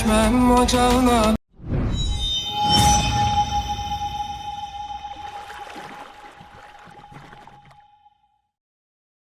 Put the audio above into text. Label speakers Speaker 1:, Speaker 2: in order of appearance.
Speaker 1: düşmem ocağına.